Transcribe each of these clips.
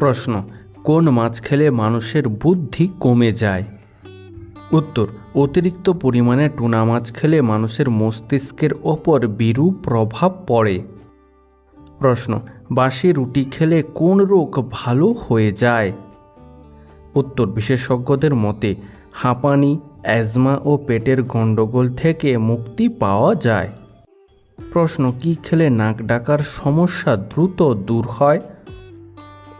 প্রশ্ন, কোন মাছ খেলে মানুষের বুদ্ধি কমে যায়? উত্তর, অতিরিক্ত পরিমাণে টুনা মাছ খেলে মানুষের মস্তিষ্কের ওপর বিরূপ প্রভাব পড়ে। প্রশ্ন, বাসি রুটি খেলে কোন রোগ ভালো হয়ে যায়? উত্তর, বিশেষজ্ঞদের মতে, হাঁপানি, অ্যাজমা ও পেটের গণ্ডগোল থেকে মুক্তি পাওয়া যায়। প্রশ্ন, কি খেলে নাক ডাকার সমস্যা দ্রুত দূর হয়?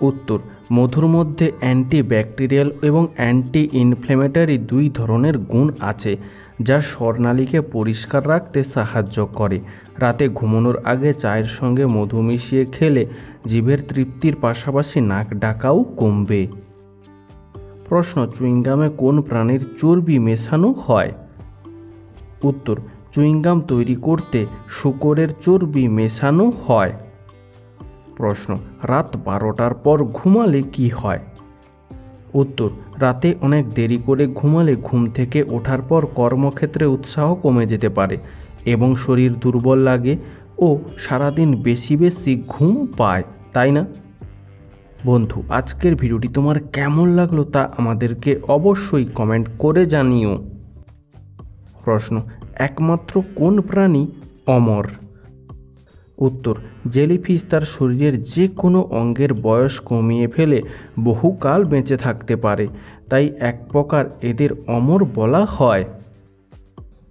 উত্তর, মধুর মধ্যে অ্যান্টিব্যাকটেরিয়াল এবং অ্যান্টি ইনফ্লেমেটরি দুই ধরনের গুণ আছে, যা স্বর্ণালীকে পরিষ্কার রাখতে সাহায্য করে। রাতে ঘুমানোর আগে চায়ের সঙ্গে মধু মিশিয়ে খেলে জিভের তৃপ্তির পাশাপাশি নাক ডাকাও কমবে। প্রশ্ন, চুইংগামে কোন প্রাণীর চর্বি মেশানো হয়? উত্তর, চুইংগাম তৈরি করতে শুকরের চর্বি মেশানো হয়। প্রশ্ন, রাত বারোটার পর ঘুমালে কি হয়? উত্তর, রাতে অনেক দেরি করে ঘুমালে ঘুম থেকে ওঠার পর কর্মক্ষেত্রে উৎসাহ কমে যেতে পারে এবং শরীর দুর্বল লাগে ও সারাদিন বেশি বেশি ঘুম পায়, তাই না? বন্ধু, আজকের ভিডিওটি তোমার কেমন লাগল তা আমাদেরকে অবশ্যই কমেন্ট করে জানিও। প্রশ্ন, একমাত্র কোন প্রাণী অমর? উত্তর, জেলিফিশ তার শরীরের যে কোনো অঙ্গের বয়স কমিয়ে ফেলে বহুকাল বেঁচে থাকতে পারে, তাই এক প্রকার এদের অমর বলা হয়।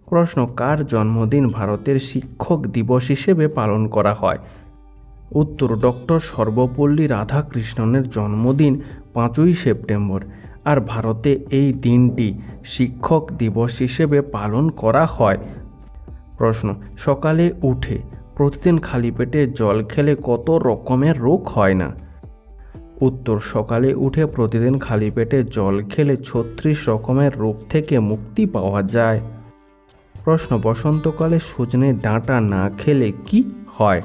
প্রশ্ন, কার জন্মদিন ভারতের শিক্ষক দিবস হিসেবে পালন করা হয়? উত্তর ডক্টর সর্বপল্লী রাধাকৃষ্ণনের জন্মদিন পাঁচই সেপ্টেম্বর, আর ভারতে এই দিনটি শিক্ষক দিবস হিসেবে পালন করা হয়। প্রশ্ন, সকালে উঠে প্রতিদিন খালি পেটে জল খেলে কত রকমের রোগ হয় না। উত্তর, সকালে উঠে প্রতিদিন খালি পেটে জল খেলে ছত্রিশ রকমের রোগ থেকে মুক্তি পাওয়া যায়। প্রশ্ন, বসন্তকালে সজনে ডাঁটা না খেলে কি হয়?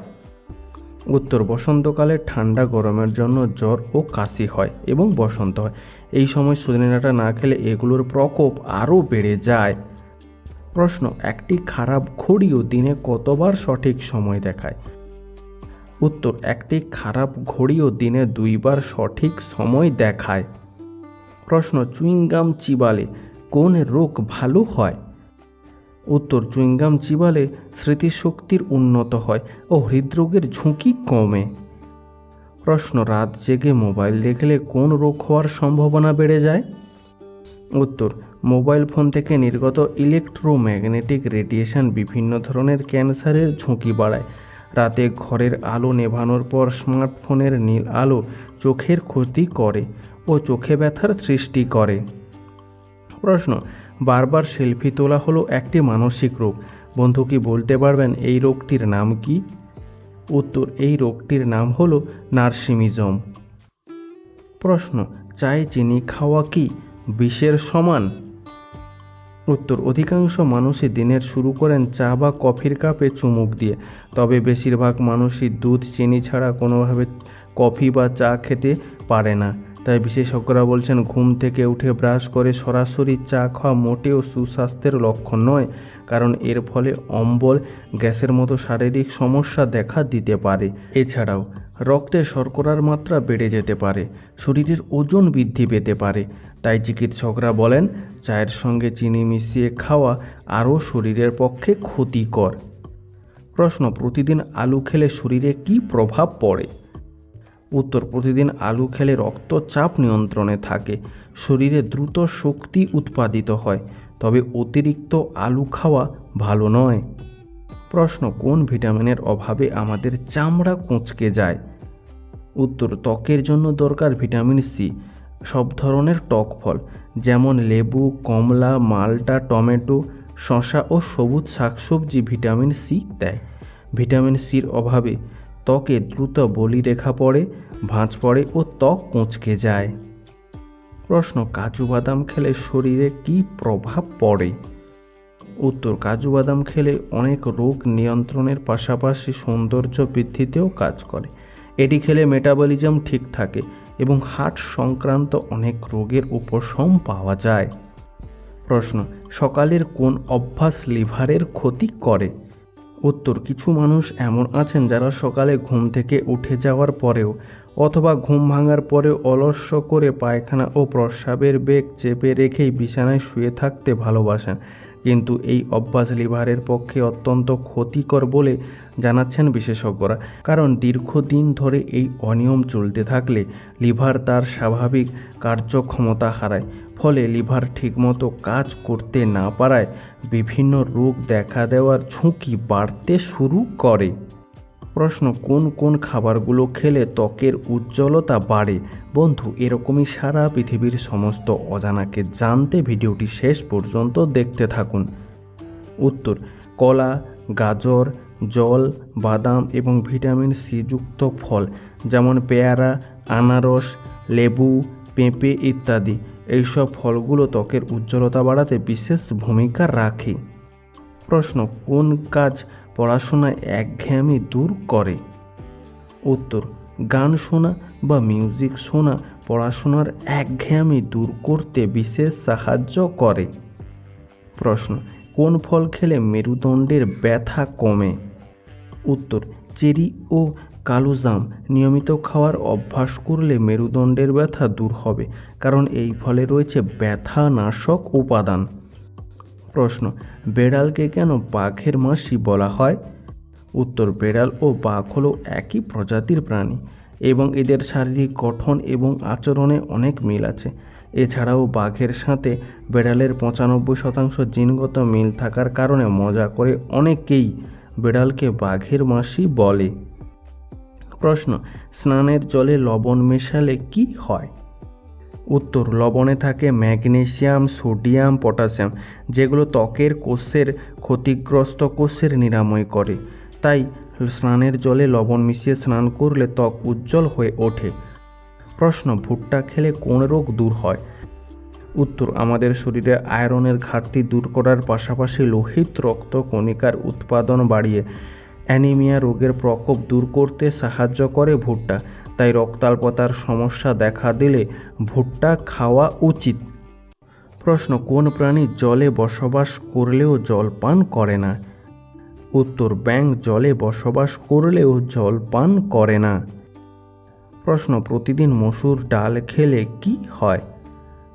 উত্তর, বসন্তকালে ঠান্ডা গরমের জন্য জ্বর ও কাশি হয় এবং বসন্ত হয়। এই সময় সজনে ডাঁটা না খেলে এগুলোর প্রকোপ আরও বেড়ে যায়। প্রশ্ন, একটি খারাপ ঘড়িও দিনে কতবার সঠিক সময় দেখায়? উত্তর, একটি খারাপ ঘড়িও দিনে দুইবার সঠিক সময় দেখায়। প্রশ্ন, চুইংগাম চিবালে কোন রোগ ভালো হয়? উত্তর, চুইংগাম চিবালে স্মৃতিশক্তির উন্নত হয় ও হৃদরোগের ঝুঁকি কমে। প্রশ্ন, রাত জেগে মোবাইল দেখলে কোন রোগ হওয়ার সম্ভাবনা বেড়ে যায়? উত্তর মোবাইল ফোন থেকে নির্গত ইলেকট্রোম্যাগনেটিক রেডিয়েশন বিভিন্ন ধরনের ক্যান্সারের ঝুঁকি বাড়ায়। রাতে ঘরের আলো নেভানোর পর স্মার্টফোনের নীল আলো চোখের ক্ষতি করে ও চোখে ব্যথার সৃষ্টি করে। প্রশ্ন, বারবার সেলফি তোলা হলো একটি মানসিক রোগ? বন্ধু কি বলতে পারবেন এই রোগটির নাম কি? উত্তর, এই রোগটির নাম হলো নার্সিমিজম। প্রশ্ন চায়ে চিনি খাওয়া কি বিষের সমান? উত্তর, অধিকাংশ মানুষই দিনের শুরু করেন চা বা কফির কাপে চুমুক দিয়ে। তবে বেশিরভাগ মানুষই দুধ, চিনি ছাড়া কোনোভাবে কফি বা চা খেতে পারে না। তাই বিশেষজ্ঞরা বলছেন, ঘুম থেকে উঠে ব্রাশ করে সরাসরি চা খাওয়া মোটেও সুস্বাস্থ্যের লক্ষণ নয়, কারণ এর ফলে অম্বল, গ্যাসের মতো শারীরিক সমস্যা দেখা দিতে পারে। এছাড়াও, রক্তে শর্করার মাত্রা বেড়ে যেতে পারে, শরীরের ওজন বৃদ্ধি পেতে পারে। তাই চিকিৎসকরা বলেন, চায়ের সঙ্গে চিনি মিশিয়ে খাওয়া আরও শরীরের পক্ষে ক্ষতিকর। প্রশ্ন, প্রতিদিন আলু খেলে শরীরে কী প্রভাব পড়ে? উত্তর প্রতিদিন আলু খেলে রক্তচাপ নিয়ন্ত্রণে থাকে। শরীরে দ্রুত শক্তি উৎপাদিত হয়, তবে অতিরিক্ত আলু খাওয়া ভালো নয়। প্রশ্ন, কোন ভিটামিনের অভাবে আমাদের চামড়া কুঁচকে যায়? উত্তর, ত্বকের জন্য দরকার ভিটামিন সি। সব ধরনের টক ফল, যেমন লেবু, কমলা, মালটা, টমেটো, শসা ও সবুজ শাকসবজি ভিটামিন সি দেয়। ভিটামিন সির অভাবে ত্বকে দ্রুত বলিরেখা পড়ে, ভাঁজ পড়ে ও ত্বক কুঁচকে যায়। প্রশ্ন, কাজু বাদাম খেলে শরীরে কী প্রভাব পড়ে? উত্তর, কাজু বাদাম খেলে অনেক রোগ নিয়ন্ত্রণের পাশাপাশি সৌন্দর্য বৃদ্ধিতেও কাজ করে। এটি খেলে মেটাবলিজম ঠিক থাকে এবং হার্ট সংক্রান্ত অনেক রোগের উপশম পাওয়া যায়। প্রশ্ন, সকালের কোন অভ্যাস লিভারের ক্ষতি করে? উত্তর, কিছু মানুষ এমন আছেন যারা সকালে ঘুম থেকে উঠে যাওয়ার পরেও অথবা ঘুম ভাঙার পরে অলস্য করে পায়খানা ও প্রস্রাবের বেগ চেপে রেখেই বিছানায় শুয়ে থাকতে ভালোবাসেন। কিন্তু এই অভ্যাস লিভারের পক্ষে অত্যন্ত ক্ষতিকর বলে জানাচ্ছেন বিশেষজ্ঞরা। কারণ দীর্ঘদিন ধরে এই অনিয়ম চলতে থাকলে লিভার তার স্বাভাবিক কার্যক্ষমতা হারায়। ফলে লিভার ঠিকমতো কাজ করতে না পারায় বিভিন্ন রোগ দেখা দেওয়ার ঝুঁকি বাড়তে শুরু করে। প্রশ্ন, কোন কোন খাবারগুলো খেলে ত্বকের উজ্জ্বলতা বাড়ে? বন্ধু, এরকমই সারা পৃথিবীর সমস্ত অজানাকে জানতে ভিডিওটি শেষ পর্যন্ত দেখতে থাকুন। উত্তর, কলা, গাজর, জল, বাদাম এবং ভিটামিন সি যুক্ত ফল, যেমন পেয়ারা, আনারস, লেবু, পেঁপে ইত্যাদি। এইসব ফলগুলো ত্বকের উজ্জ্বলতা বাড়াতে বিশেষ ভূমিকা রাখে। প্রশ্ন, কোন কাজ পড়াশোনায় একঘেয়েমি দূর করে। উত্তর, গান শোনা বা মিউজিক শোনা পড়াশোনার একঘেয়েমি দূর করতে বিশেষ সাহায্য করে। প্রশ্ন, কোন ফল খেলে মেরুদণ্ডের ব্যথা কমে? উত্তর, চেরি ও কালোজাম নিয়মিত খাওয়ার অভ্যাস করলে মেরুদণ্ডের ব্যথা দূর হবে, কারণ এই ফলে রয়েছে ব্যথা নাশক উপাদান। প্রশ্ন, বেড়ালকে কেন বাঘের মাসি বলা হয়? উত্তর, বেড়াল ও বাঘ হলো একই প্রজাতির প্রাণী এবং এদের শারীরিক গঠন এবং আচরণে অনেক মিল আছে। এছাড়াও বাঘের সাথে বেড়ালের পঁচানব্বই শতাংশ জিনগত মিল থাকার কারণে মজা করে অনেকেই বেড়ালকে বাঘের মাসি বলে। প্রশ্ন, স্নানের জলে লবণ মেশালে কি হয়? উত্তর, লবণে থাকে ম্যাগনেসিয়াম, সোডিয়াম পটাশিয়াম যেগুলো ত্বকের কোষের ক্ষতিগ্রস্ত কোষের নিরাময় করে। তাই স্নানের জলে লবণ মিশিয়ে স্নান করলে ত্বক উজ্জ্বল হয়ে ওঠে। প্রশ্ন, ভুট্টা খেলে কোন রোগ দূর হয়? উত্তর, আমাদের শরীরে আয়রনের ঘাটতি দূর করার পাশাপাশি লোহিত রক্ত কণিকার উৎপাদন বাড়িয়ে অ্যানিমিয়া রোগের প্রকোপ দূর করতে সাহায্য করে ভুট্টা, তাই রক্তাল্পতার সমস্যা দেখা দিলে ভুট্টা খাওয়া উচিত। প্রশ্ন, কোন প্রাণী জলে বসবাস করলেও জল পান করে না? উত্তর, ব্যাঙ জলে বসবাস করলেও জল পান করে না। প্রশ্ন, প্রতিদিন মসুর ডাল খেলে কি হয়?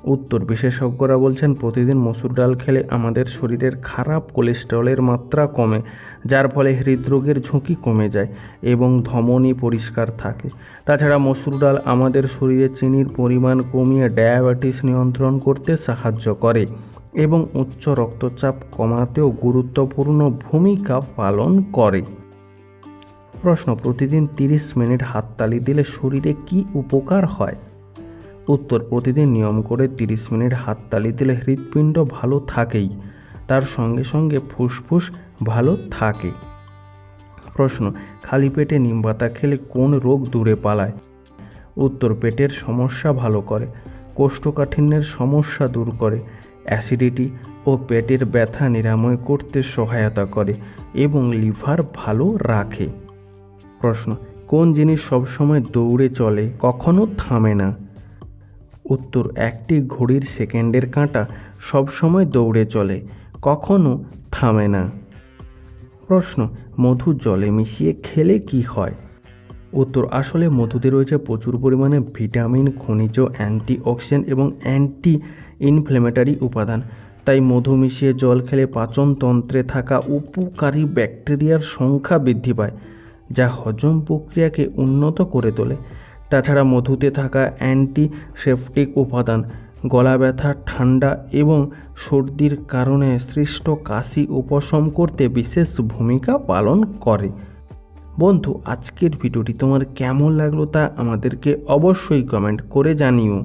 উত্তর, বিশেষজ্ঞরা বলছেন, প্রতিদিন মসুর ডাল খেলে আমাদের শরীরের খারাপ কোলেস্টেরলের মাত্রা কমে, যার ফলে হৃদরোগের ঝুঁকি কমে যায় এবং ধমনী পরিষ্কার থাকে। তাছাড়া মসুর ডাল আমাদের শরীরে চিনির পরিমাণ কমিয়ে ডায়াবেটিস নিয়ন্ত্রণ করতে সাহায্য করে এবং উচ্চ রক্তচাপ কমাতেও গুরুত্বপূর্ণ ভূমিকা পালন করে। প্রশ্ন, প্রতিদিন তিরিশ মিনিট হাততালি দিলে শরীরে কি উপকার হয়? উত্তর প্রতিদিন নিয়ম করে তিরিশ মিনিট হাততালি দিলে হৃৎপিণ্ড ভালো থাকেই। তার সঙ্গে সঙ্গে ফুসফুস ভালো থাকে। প্রশ্ন, খালি পেটে নিমপাতা খেলে কোন রোগ দূরে পালায়? উত্তর, পেটের সমস্যা ভালো করে, কোষ্ঠকাঠিন্যের সমস্যা দূর করে, অ্যাসিডিটি ও পেটের ব্যথা নিরাময় করতে সহায়তা করে এবং লিভার ভালো রাখে। প্রশ্ন, কোন জিনিস সবসময় দৌড়ে চলে, কখনো থামে না? উত্তর একটি ঘড়ির সেকেন্ডের কাঁটা সবসময় দৌড়ে চলে, কখনো থামে না। প্রশ্ন, মধু জলে মিশিয়ে খেলে কি হয়? উত্তর, আসলে মধুতে রয়েছে প্রচুর পরিমাণে ভিটামিন, খনিজ, অ্যান্টিঅক্সিডেন্ট এবং অ্যান্টি ইনফ্লেমেটারি উপাদান। তাই মধু মিশিয়ে জল খেলে পাচনতন্ত্রে থাকা উপকারী ব্যাকটেরিয়ার সংখ্যা বৃদ্ধি পায়, যা হজম প্রক্রিয়াকে উন্নত করে তোলে। তাছাড়া মধুতে থাকা অ্যান্টিসেপটিক উপাদান, গলা ব্যথা, ঠান্ডা এবং সর্দির কারণে সৃষ্ট কাশি উপশম করতে বিশেষ ভূমিকা পালন করে। বন্ধু, আজকের ভিডিওটি তোমার কেমন লাগল তা আমাদেরকে অবশ্যই কমেন্ট করে জানিও।